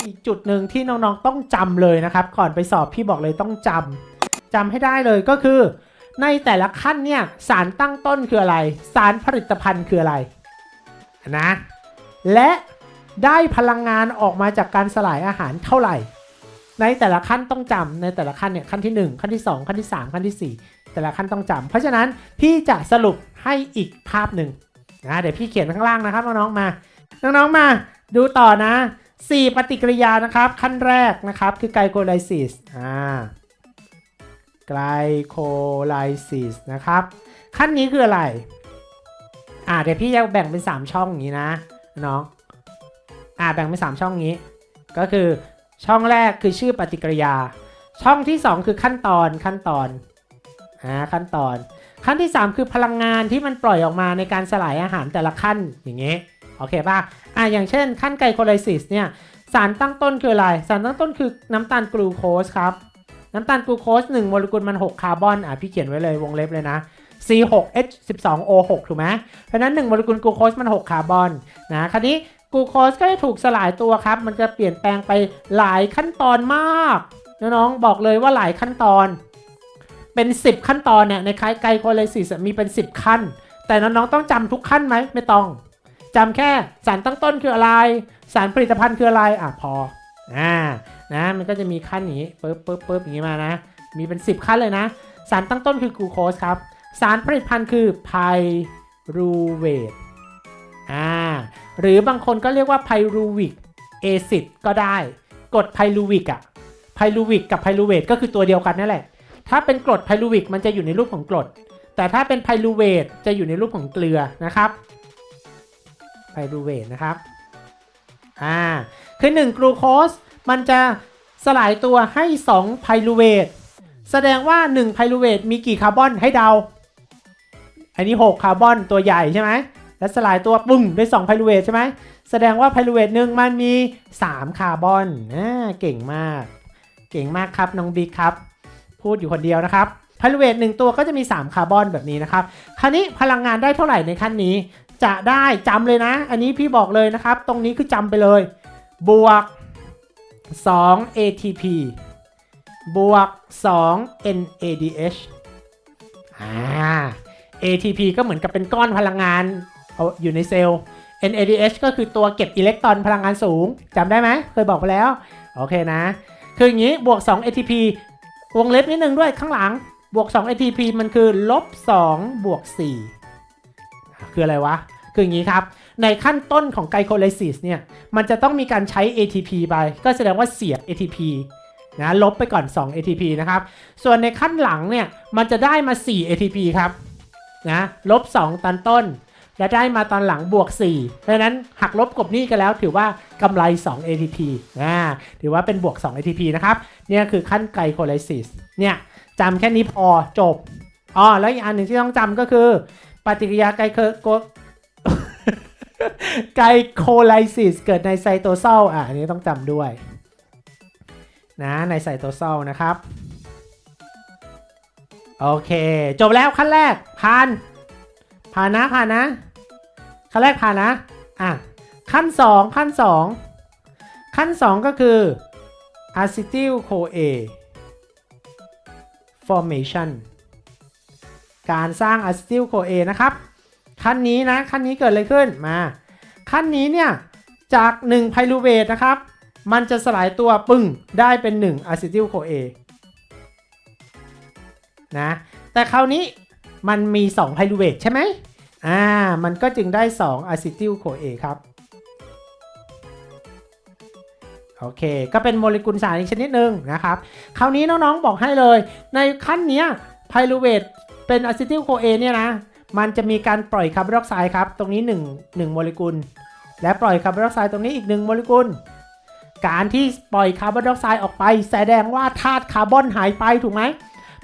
มีอีกจุดหนึ่งที่น้องๆต้องจำเลยนะครับ ก่อนไปสอบพี่บอกเลยต้องจำจำให้ได้เลยก็คือ ในแต่ละขั้นเนี่ยสารตั้งต้นคืออะไร สารผลิตภัณฑ์คืออะไรนะ และได้พลังงานออกมาจากการสลายอาหารเท่าไหร่ ในแต่ละขั้นต้องจำในแต่ละขั้นเนี่ยขั้นที่ 1 ขั้นที่ 2 ขั้นที่ 3 ขั้นทีสี่4 แต่ละขั้นต้องจำเพราะฉะนั้นพี่จะสรุปให้อีกภาพหนึ่งนะเดี๋ยวพี่เขียนข้างล่างนะครับน้องๆมา น้องๆมา ดูต่อนะ 4 ปฏิกิริยานะครับ ขั้นแรกนะครับคือไกลโคไลซิสอ่าไกลโคไลซิสนะครับ ขั้นนี้คืออะไร อ่าเดี๋ยวพี่จะแบ่งเป็น 3 ช่องอย่างนี้นะน้องอ่าแบ่งเป็น 3 ช่องนี้ ก็คือช่องแรกคือชื่อปฏิกิริยา ช่องที่ 2 คือขั้นตอนขั้นตอนอ่าขั้นตอน ขั้นที่ 3 คือพลังงานที่มันปล่อยออกมาในการสลายอาหารแต่ละขั้นอย่างเงี้ยโอเคป่ะ อ่าอย่างเช่นขั้นไกลโคไลซิสเนี่ยสารตั้งต้นคืออะไร สารตั้งต้นคือน้ำตาลกลูโคสครับน้ำตาลกลูโคส1โมเลกุลมัน 6 คาร์บอนอะพี่เขียนไว้เลยวงเล็บเลยนะ C6H12O6 ถูกไหมเพราะนั้น 1 โมเลกุลกลูโคสมัน 6 คาร์บอนนะคราวนี้กลูโคสก็จะถูกสลายตัวครับ มันจะเปลี่ยนแปลงไปหลายขั้นตอนมากน้องๆบอกเลยว่าหลายขั้นตอน เป็น 10 ขั้นตอนเนี่ยในคล้ายไกลโคไลซิสมีเป็น 10 ขั้น แต่น้องๆต้องจำทุกขั้นไหมไม่ต้อง จำแค่สารตั้งต้นคืออะไร สารผลิตภัณฑ์คืออะไร อะพอ อ่า นะ มันก็จะมีขั้นนี้ปึ๊บปึ๊บปึ๊บอย่างนี้มานะ มีเป็น 10 ขั้นเลยนะ สารตั้งต้นคือกลูโคสครับ สารผลิตภัณฑ์คือไพรูเวทอ่า หรือบางคนก็เรียกว่าไพรูวิกเอซิดก็ได้กรดไพรูวิกอะไพรูวิกกับไพรูเวทก็คือตัวเดียวกันนั่นแหละ ถ้าเป็นกรดไพรูวิกมันจะอยู่ในรูปของกรด แต่ถ้าเป็นไพรูเวทจะอยู่ในรูปของเกลือนะครับ ไพรูเวทนะครับ อ่า คือ1กลูโคสมันจะสลายตัวให้2ไพรูเวทแสดงว่า1ไพรูเวทมีกี่คาร์บอนให้เดา อันนี้ 6 คาร์บอนตัวใหญ่ใช่ไหม แล้วสลายตัวปุ้งด้วย2ไพรูเวทใช่ไหม แสดงว่าไพรูเวทหนึ่งมันมี 3 คาร์บอนอ่าเก่งมาก เก่งมากครับน้องบิ๊กครับ พูดอยู่คนเดียวนะครับไพรูเวทหนึ่งตัวก็จะมี 3 คาร์บอนแบบนี้นะครับ คราวนี้พลังงานได้เท่าไหร่ในขั้นนี้ จะได้จำเลยนะ อันนี้พี่บอกเลยนะครับ ตรงนี้คือจำไปเลย บวก 2 ATP บวก 2 NADH อ่า ATP ก็เหมือนกับเป็นก้อนพลังงานเอาอยู่ในเซลล์ NADH ก็คือตัวเก็บอิเล็กตรอนพลังงานสูงจำได้ไหม เคยบอกไปแล้ว โอเคนะ คืออย่างนี้บวก 2 ATP วงเล็บนิดนึงด้วยข้างหลัง บวก 2 ATP มันคือลบ 2 บวก4อ่ คืออะไรวะ คืออย่างนี้ครับ ในขั้นต้นของไกลโคไลซิสเนี่ย มันจะต้องมีการใช้ ATP ไป ก็แสดงว่าเสีย ATP นะลบไปก่อน 2 ATP นะครับ ส่วนในขั้นหลังเนี่ย มันจะได้มา 4 ATP ครับนะลบ 2 ตอนต้น และได้มาตอนหลังบวก 4 เพราะนั้นหักลบกบหนี้กันแล้วถือว่ากำไร 2 ATP นะถือว่าเป็นบวก 2 ATP นะครับ เนี่ยคือขั้นไกลโคไลซิสเนี่ยจำแค่นี้พอจบอ๋อแล้วอีกอันหนึ่งที่ต้องจำก็คือ ปฏิกิริยาไกลโคโกไกลโคไลซิสเกิดในไซโตโซลอะอันนี้ต้องจำด้วยนะในไซโตโซลนะครับ โอเค จบแล้วขั้นแรกผ่านผ่านนะผ่านนะ ขั้นแรกผ่านนะอะขั้น 2 ขั้น 2 ขั้น 2 ก็คือ acetyl CoA formation การสร้าง acetyl CoA นะครับขั้นนี้นะขั้นนี้เกิดอะไรขึ้นมา ขั้นนี้เนี่ยจาก1ไพรูเวทนะครับ มันจะสลายตัวปึ้งได้เป็น1 acetyl CoA นะแต่คราวนี้มันมี2ไพรูเวทใช่ไหมอ่ามันก็จึงได้2 acetyl CoA ครับโอเค ก็เป็นโมเลกุลสารอีกชนิดหนึ่งนะครับ คราวนี้น้องๆบอกให้เลย ในขั้นเนี้ยไพรูเวท เป็นอะซิติลโคเอเนี่ยนะ มันจะมีการปล่อยคาร์บอนไดออกไซด์ครับ ตรงนี้1 1โมเลกุล และปล่อยคาร์บอนไดออกไซด์ตรงนี้อีก 1 โมเลกุล การที่ปล่อยคาร์บอนไดออกไซด์ออกไป แสดงว่าธาตุคาร์บอนหายไปถูกไหม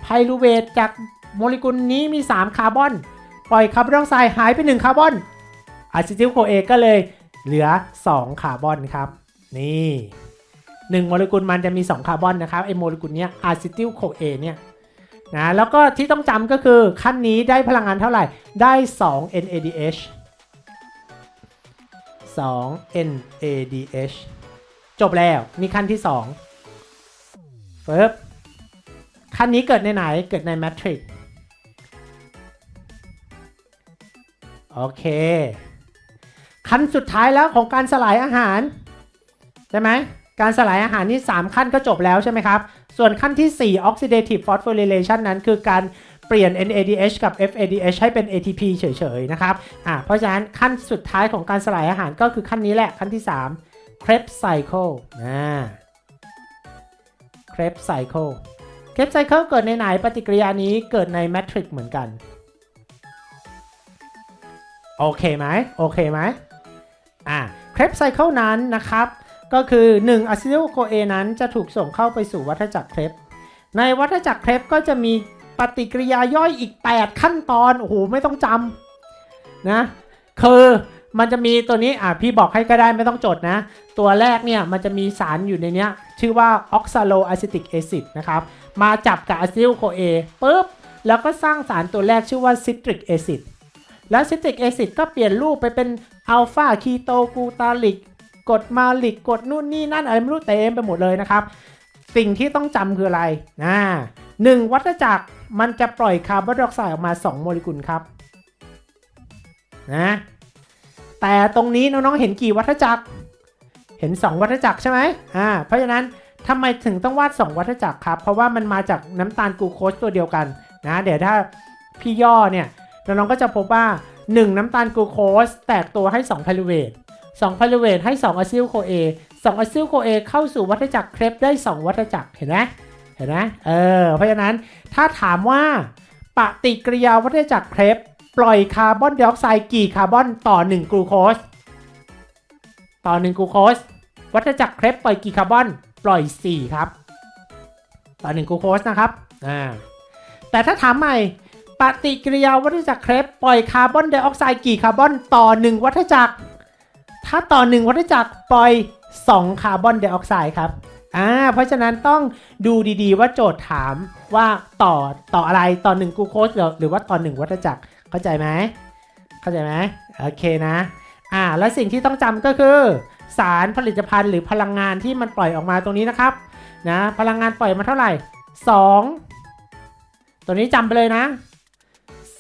ไพรูเวทจากโมเลกุลนี้มี 3 คาร์บอน ปล่อยคาร์บอนไดออกไซด์หายไป 1 คาร์บอนอะซิติลโคเอก็เลยเหลือ 2 คาร์บอนครับ นี่1โมเลกุลมันจะมี 2 คาร์บอนนะครับไอโมเลกุลเนี้ยอะซิติลโคเอเนี่ย นะแล้วก็ที่ต้องจำก็คือขั้นนี้ได้พลังงานเท่าไหร่ได้ 2 NADH 2 NADH จบแล้วนี่ขั้นที่2ปึ๊บขั้นนี้เกิดในไหนเกิดในแมทริกโอเค ขั้นสุดท้ายแล้วของการสลายอาหาร ใช่ไหมการสลายอาหารนี่ 3 ขั้นก็จบแล้วใช่ไหมครับ ส่วนขั้นที่ 4 oxidative phosphorylation นั้นคือการเปลี่ยน NADH กับ FADH ให้เป็น ATP เฉยๆ นะครับ อ่า เพราะฉะนั้นขั้นสุดท้ายของการสลายอาหารก็คือขั้นนี้แหละขั้นที่ 3 Krebs cycle อ่า Krebs cycle Krebs cycle เกิดในไหนปฏิกิริยานี้เกิดในแมทริกเหมือนกัน โอเคไหมโอเคไหมอ่า Krebs cycle นั้นนะครับ ก็คือ1อะซิลโคเอนั้นจะถูกส่งเข้าไปสู่วัฏจักรเครปในวัฏจักรเครปก็จะมีปฏิกิริยาย่อยอีก 8 ขั้นตอนโอ้โหไม่ต้องจำนะคือมันจะมีตัวนี้อะพี่บอกให้ก็ได้ไม่ต้องจดนะ ตัวแรกเนี่ยมันจะมีสารอยู่ในเนี้ยชื่อว่าออกซาโลอะซิติกแอซิดนะครับมาจับกับอะซิลโคเอปุ๊บแล้วก็สร้างสารตัวแรกชื่อว่าซิตริกแอซิดแล้วซิตริกแอซิดก็เปลี่ยนรูปไปเป็นอัลฟาคีโตกูตาลิก กดมาลิกกดนู่นนี่นั่นอะไรไม่รู้เต็มไปหมดเลยนะครับ สิ่งที่ต้องจำคืออะไรนะหนึ่งวัฏจักรมันจะปล่อยคาร์บอนไดออกไซด์ออกมา 2 โมเลกุลครับนะแต่ตรงนี้น้องๆเห็นกี่วัฏจักร เห็น 2 วัฏจักรใช่ไหมอ่าเพราะฉะนั้นทำไมถึงต้องวาด 2 วัฏจักรครับ เพราะว่ามันมาจากน้ำตาลกลูโคสตัวเดียวกันนะเดี๋ยวถ้าพี่ย่อเนี่ยน้องๆก็จะพบว่า 1 น้ำตาลกลูโคสแตกตัวให้2ไพรูเวท 2พาราเวทให้ 2 อะซิลโคเอ2อะซิลโคเอเข้าสู่วัฏจักรเครปได้ 2 วัฏจักรเห็นไหมเห็นไหมเออเพราะฉะนั้นถ้าถามว่าปฏิกิริยาวัฏจักรเครปปล่อยคาร์บอนไดออกไซด์กี่คาร์บอนต่อ 1 กลูโคส ต่อ 1 กลูโคส วัฏจักรเครปปล่อยกี่คาร์บอนปล่อย 4 ครับ ต่อ 1 กลูโคสนะครับอ่าแต่ถ้าถามใหม่ปฏิกิริยาวัฏจักรเครปปล่อยคาร์บอนไดออกไซด์กี่คาร์บอนต่อ 1 วัฏจักร ถ้าต่อ1วัฏจักรปล่อย 2 คาร์บอนไดออกไซด์ครับอ่าเพราะฉะนั้นต้องดูดีๆว่าโจทย์ถามว่าต่อต่ออะไรต่อ1กลูโคสหรือหรือว่าต่อ1วัฏจักรเข้าใจไหมเข้าใจไหมโอเคนะอ่าและสิ่งที่ต้องจำก็คือ สารผลิตภัณฑ์หรือพลังงานที่มันปล่อยออกมาตรงนี้นะครับนะพลังงานปล่อยมาเท่าไหร่ 2 ตัวนี้จำไปเลยนะ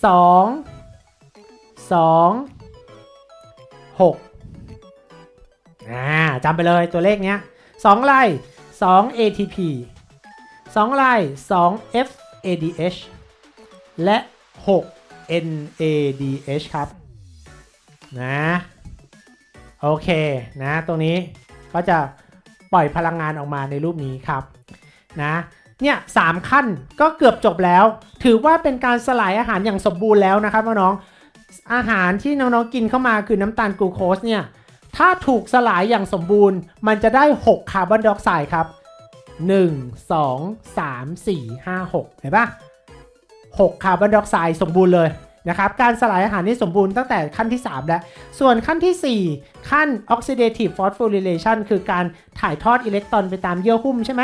2 2 6 อ่าจำไปเลยตัวเลขเนี้ย2ไล่2 ATP 2ไล่2 FADH และ 6 NADH ครับนะโอเคนะตรงนี้ก็จะปล่อยพลังงานออกมาในรูปนี้ครับนะเนี่ยสามขั้นก็เกือบจบแล้ว ถือว่าเป็นการสลายอาหารอย่างสมบูรณ์แล้วนะครับน้องๆอาหารที่น้องๆกินเข้ามาคือน้ำตาลกลูโคสเนี่ย ถ้าถูกสลายอย่างสมบูรณ์ มันจะได้ 6 คาร์บอนไดออกไซด์ครับ 1 2 3 4 5 6 เห็นปะ6 คาร์บอนไดออกไซด์สมบูรณ์เลยนะครับ การสลายอาหารนี่สมบูรณ์ตั้งแต่ขั้นที่ 3 แล้ว ส่วนขั้นทีสี่ 4 ขั้น oxidative phosphorylation คือการถ่ายทอดอิเล็กตรอนไปตามเยื่อหุ้มใช่ไหม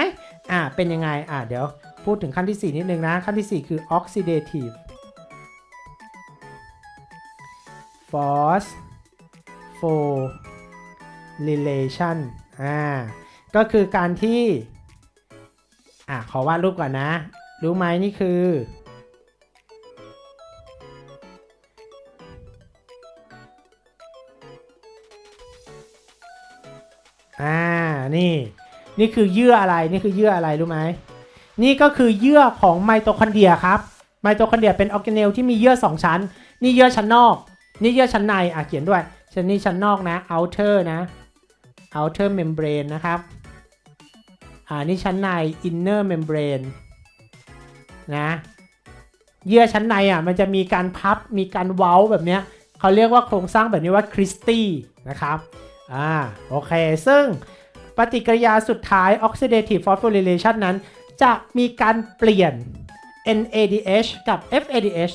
อ่า เป็นยังไง อ่าเดี๋ยวพูดถึงขั้นที่ 4 นิดนึงนะ ขั้นที่ 4 คือ oxidative phosphorylation relation อ่า ก็คือการที่ อ่าขอวาดรูปก่อนนะ รู้ไหมนี่คือ อ่า นี่ นี่คือเยื่ออะไร นี่คือเยื่ออะไรรู้ไหม นี่ก็คือเยื่อของไมโตคอนเดรียครับ ไมโตคอนเดรียเป็นออร์แกเนลที่มีเยื่อ 2 ชั้น นี่เยื่อชั้นนอก นี่เยื่อชั้นใน อะ เขียนด้วยชั้นนี้ชั้นนอกนะ outer นะ outer membrane นะครับ อ่า นี่ชั้นใน inner membrane นะ เยื่อชั้นในอะ มันจะมีการพับ มีการเว้าแบบเนี้ยเขาเรียกว่าโครงสร้างแบบนี้ว่าคริสตี้นะครับ อ่า โอเค ซึ่งปฏิกิริยาสุดท้าย oxidative phosphorylation นั้น จะมีการเปลี่ยน NADH กับ FADH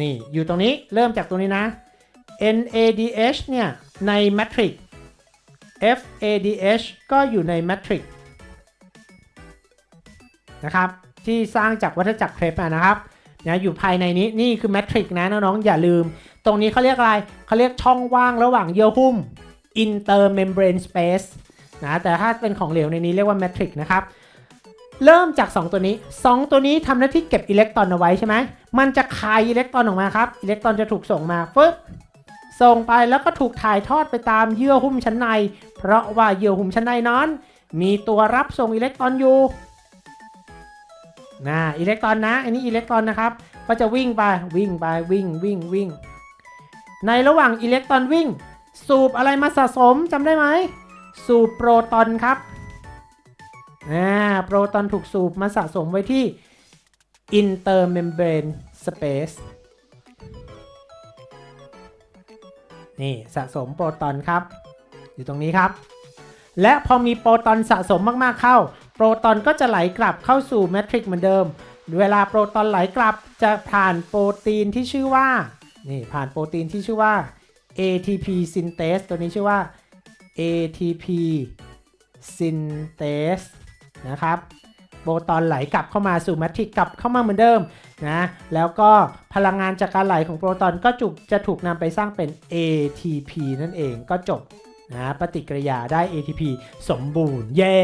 นี่ อยู่ตรงนี้ เริ่มจากตรงนี้นะ NADH เนี่ย ในแมทริก FADH ก็อยู่ในแมทริกนะครับที่สร้างจากวัฏจักรเครปนะครับนะอยู่ภายในนี้นี่คือแมทริกนะน้องๆอย่าลืม ตรงนี้เขาเรียกอะไรเขาเรียกช่องว่างระหว่างเยื่อหุ้ม intermembrane space นะแต่ถ้าเป็นของเหลวในนี้เรียกว่าแมทริกนะครับเริ่มจาก 2 ตัวนี้ 2 ตัวนี้ทำหน้าที่เก็บอิเล็กตรอนเอาไว้ใช่ไหมมันจะคายอิเล็กตรอนออกมาครับอิเล็กตรอนจะถูกส่งมาฟึบ ส่งไปแล้วก็ถูกถ่ายทอดไปตามเยื่อหุ้มชั้นใน เพราะว่าเยื่อหุ้มชั้นในนั้น มีตัวรับส่งอิเล็กตรอนอยู่นะอิเล็กตรอนนะ อันนี้อิเล็กตรอนนะครับ ก็จะวิ่งไปวิ่งไปวิ่งวิ่งวิ่ง ในระหว่างอิเล็กตรอนวิ่ง สูบอะไรมาสะสมจำได้ไหม สูบโปรตอนครับอ่าโปรตอนถูกสูบมาสะสมไว้ที่ intermembrane space นี่สะสมโปรตอนครับ อยู่ตรงนี้ครับ และพอมีโปรตอนสะสมมากๆเข้า โปรตอนก็จะไหลกลับเข้าสู่แมทริกซ์เหมือนเดิม เวลาโปรตอนไหลกลับจะผ่านโปรตีนที่ชื่อว่านี่ผ่านโปรตีนที่ชื่อว่า ATP synthase ตัวนี้ชื่อว่า ATP synthase นะครับโปรตอนไหลกลับเข้ามาสู่แมทริกซ์กลับเข้ามาเหมือนเดิม นะแล้วก็พลังงานจากการไหลของโปรตอนก็จุจะถูกนำไปสร้างเป็น ATP นั่นเองก็จบนะปฏิกิริยาได้ ATP สมบูรณ์เย้